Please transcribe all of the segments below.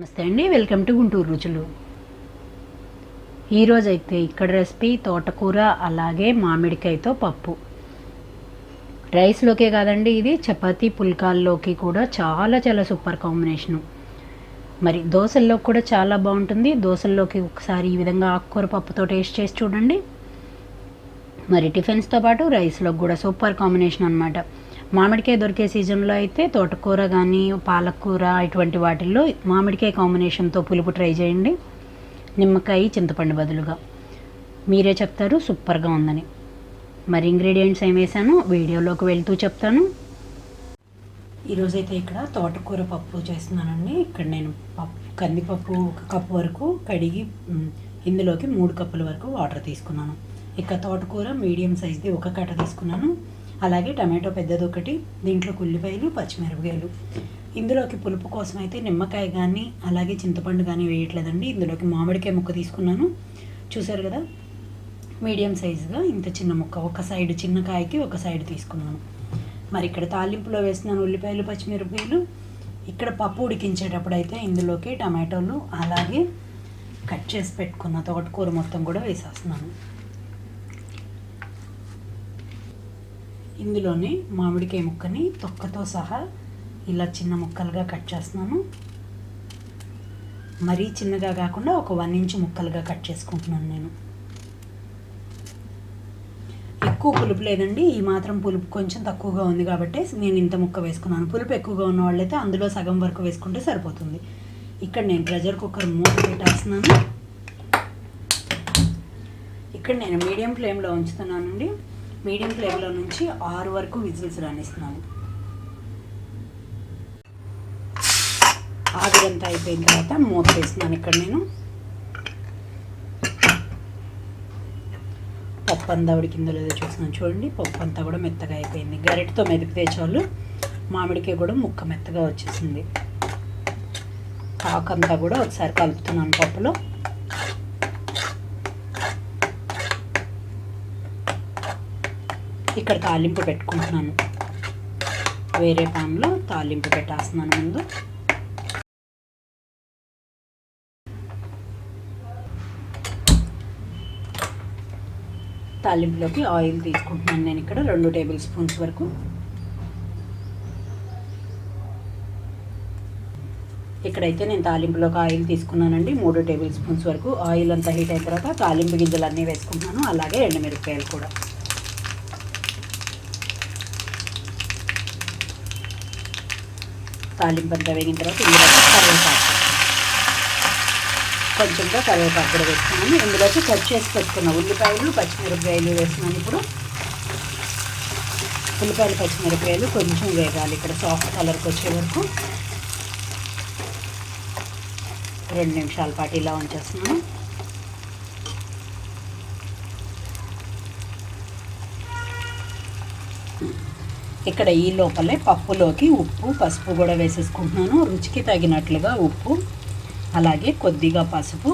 నమస్తే అండి welcome to Guntur రుచులు. ఈరోజు అయితే ఇక్కడ రెసిపీ తోటకూర అలాగే మామిడికాయతో పప్పు. రైస్లోకే కాదండి ఇది చపాతీ పుల్కాల్లోకి కూడా చాలా చాలా సూపర్ కాంబినేషను. మరి దోశల్లో కూడా చాలా బాగుంటుంది. దోశల్లోకి ఒకసారి ఈ విధంగా ఆకుకూర పప్పుతో టేస్ట్ చేసి చూడండి. మరి టిఫిన్స్తో పాటు రైస్లో కూడా సూపర్ కాంబినేషన్ అనమాట మామిడికాయ దొరికే సీజన్లో అయితే తోటకూర కానీ పాలకూర ఇటువంటి వాటిల్లో మామిడికాయ కాంబినేషన్తో పులుపు ట్రై చేయండి. నిమ్మకాయ చింతపండు బదులుగా. మీరే చెప్తారు సూపర్గా ఉందని. మరి ఇంగ్రీడియంట్స్ ఏం వేసానో వీడియోలోకి వెళ్తూ చెప్తాను. ఈరోజైతే ఇక్కడ తోటకూర పప్పు చేస్తున్నానండి. ఇక్కడ నేను పప్పు కందిపప్పు ఒక కప్పు వరకు కడిగి ఇందులోకి మూడు కప్పుల వరకు వాటర్ తీసుకున్నాను. ఇక తోటకూర మీడియం సైజ్ది ఒక కట్ట తీసుకున్నాను. అలాగే టమాటో పెద్దది ఒకటి దీంట్లో ఉల్లిపాయలు పచ్చిమిరపకాయలు. ఇందులోకి పులుపు కోసం అయితే నిమ్మకాయ కానీ అలాగే చింతపండు కానీ వేయట్లేదండి. ఇందులోకి మామిడికాయ ముక్క తీసుకున్నాను. చూసారు కదా? మీడియం సైజుగా ఇంత చిన్న ముక్క ఒక సైడ్ చిన్న కాయకి ఒక సైడ్ తీసుకున్నాను. మరి ఇక్కడ తాలింపులో వేసినాను ఉల్లిపాయలు పచ్చిమిరపకాయలు. ఇక్కడ పప్పు ఉడికించేటప్పుడు అయితే ఇందులోకి టమాటోలు అలాగే కట్ చేసి పెట్టుకున్న తోటకూర మొత్తం కూడా వేసేస్తున్నాను. ఇందులోనే మామిడికాయ ముక్కని తొక్కతో సహా ఇలా చిన్న ముక్కలుగా కట్ చేస్తున్నాను. మరీ చిన్నగా కాకుండా ఒక వన్ ఇంచ్ ముక్కలుగా కట్ చేసుకుంటున్నాను నేను. ఎక్కువ పులుపు లేదండి ఈ మాత్రం పులుపు కొంచెం తక్కువగా ఉంది కాబట్టి నేను ఇంత ముక్క వేసుకున్నాను. పులుపు ఎక్కువగా ఉన్న వాళ్ళైతే అందులో సగం వరకు వేసుకుంటే సరిపోతుంది. ఇక్కడ నేను ప్రెషర్ కుక్కర్ మూత పెట్టేస్తున్నాను. ఇక్కడ నేను మీడియం ఫ్లేమ్లో ఉంచుతున్నానండి. మీడియం ఫ్లేమ్లో నుంచి ఆరు వరకు విజిల్స్ రాణిస్తున్నాను. ఆవిరంతా అయిపోయిన తర్వాత మూత వేస్తున్నాను ఇక్కడ నేను. పప్పు అంతా ఉడికిందో లేదో చూస్తున్నాను. చూడండి పప్పు అంతా కూడా మెత్తగా అయిపోయింది. గరిటతో మెదిపితే చాలు. మామిడికాయ కూడా ముక్క మెత్తగా వచ్చేసింది. ఆకంతా కూడా ఒకసారి కలుపుతున్నాను పప్పులో. ఇక్కడ తాలింపు పెట్టుకుంటున్నాను. వేరే పాన్లో తాలింపు పెట్టేస్తున్నాను ముందు. తాలింపులోకి ఆయిల్ తీసుకుంటున్నాను నేను ఇక్కడ రెండు టేబుల్ స్పూన్స్ వరకు. ఇక్కడైతే నేను తాలింపులోకి ఆయిల్ తీసుకున్నానండి మూడు టేబుల్ స్పూన్స్ వరకు. ఆయిల్ అంతా హీట్ అయిన తర్వాత తాలింపు గింజలు అన్నీ వేసుకుంటున్నాను అలాగే ఎండుమిరపకాయలు కూడా. తాలింపంతా వేగిన తర్వాత ఇందులో కరివేపాకు. కొంచెంగా కరివేపాకు కూడా వేసుకున్నాను ఇందులోకి కట్ చేసి పెట్టుకున్న ఉల్లిపాయలు పచ్చిమిరపకాయలు వేస్తున్నాను ఇప్పుడు. ఉల్లిపాయలు పచ్చిమిరపకాయలు కొంచెం వేగాలి ఇక్కడ సాఫ్ట్ కలర్కి వచ్చే వరకు. రెండు నిమిషాల పాటు ఇలా ఉంచేస్తున్నాను. ఇక్కడ ఈ లోపలే పప్పులోకి ఉప్పు పసుపు కూడా వేసేసుకుంటున్నాను. రుచికి తగినట్లుగా ఉప్పు అలాగే కొద్దిగా పసుపు.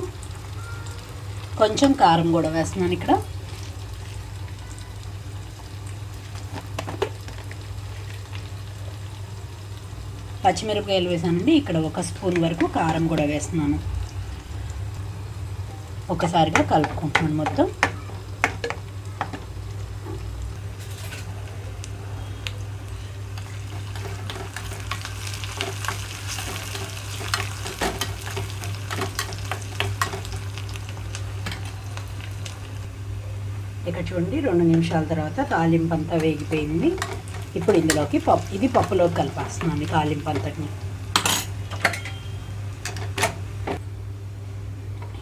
కొంచెం కారం కూడా వేస్తున్నాను ఇక్కడ. పచ్చిమిరపకాయలు వేసానండి. ఇక్కడ ఒక స్పూన్ వరకు కారం కూడా వేస్తున్నాను. ఒకసారిగా కలుపుకుంటున్నాను మొత్తం. ఇక్కడ చూడండి రెండు నిమిషాల తర్వాత తాలింపు అంతా వేగిపోయింది. ఇప్పుడు ఇందులోకి పప్పు ఇది పప్పులోకి కలిపేస్తున్నాను ఈ తాలింపు అంతటిని.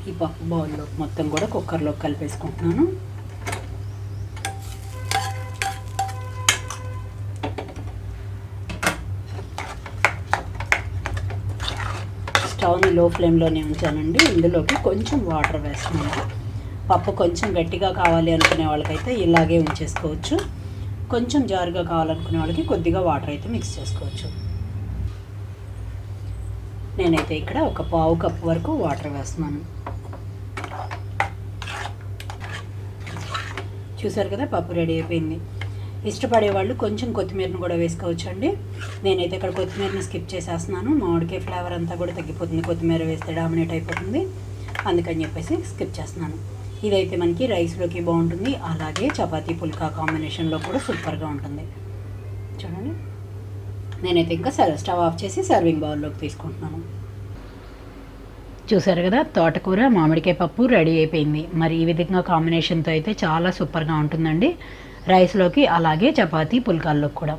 ఈ పప్పు బౌల్లో మొత్తం కూడా కుక్కర్లోకి కలిపేసుకుంటున్నాను. స్టవ్ని లో ఫ్లేమ్లోనే ఉంచానండి. ఇందులోకి కొంచెం వాటర్ వేస్తున్నాను. పప్పు కొంచెం గట్టిగా కావాలి అనుకునే వాళ్ళకైతే ఇలాగే ఉంచేసుకోవచ్చు. కొంచెం జారుగా కావాలనుకునే వాళ్ళకి కొద్దిగా వాటర్ అయితే మిక్స్ చేసుకోవచ్చు. నేనైతే ఇక్కడ ఒక పావు కప్పు వరకు వాటర్ వేస్తున్నాను. చూసారు కదా పప్పు రెడీ అయిపోయింది. ఇష్టపడే వాళ్ళు కొంచెం కొత్తిమీరను కూడా వేసుకోవచ్చు అండి నేనైతే ఇక్కడ కొత్తిమీరని స్కిప్ చేసేస్తున్నాను. మామిడికాయ ఫ్లేవర్ అంతా కూడా తగ్గిపోతుంది. కొత్తిమీర వేస్తే డామినేట్ అయిపోతుంది. అందుకని చెప్పేసి స్కిప్ చేస్తున్నాను. ఇదైతే మనకి రైస్లోకి బాగుంటుంది. అలాగే చపాతీ పుల్కా కాంబినేషన్లో కూడా సూపర్గా ఉంటుంది. చూడండి. నేనైతే ఇంకా సర్వ్ స్టవ్ ఆఫ్ చేసి సర్వింగ్ బౌల్లోకి తీసుకుంటున్నాను. చూసారు కదా తోటకూర మామిడికాయ పప్పు రెడీ అయిపోయింది. మరి ఈ విధంగా కాంబినేషన్తో అయితే చాలా సూపర్గా ఉంటుందండి. రైస్లోకి అలాగే చపాతీ పుల్కాల్లోకి కూడా.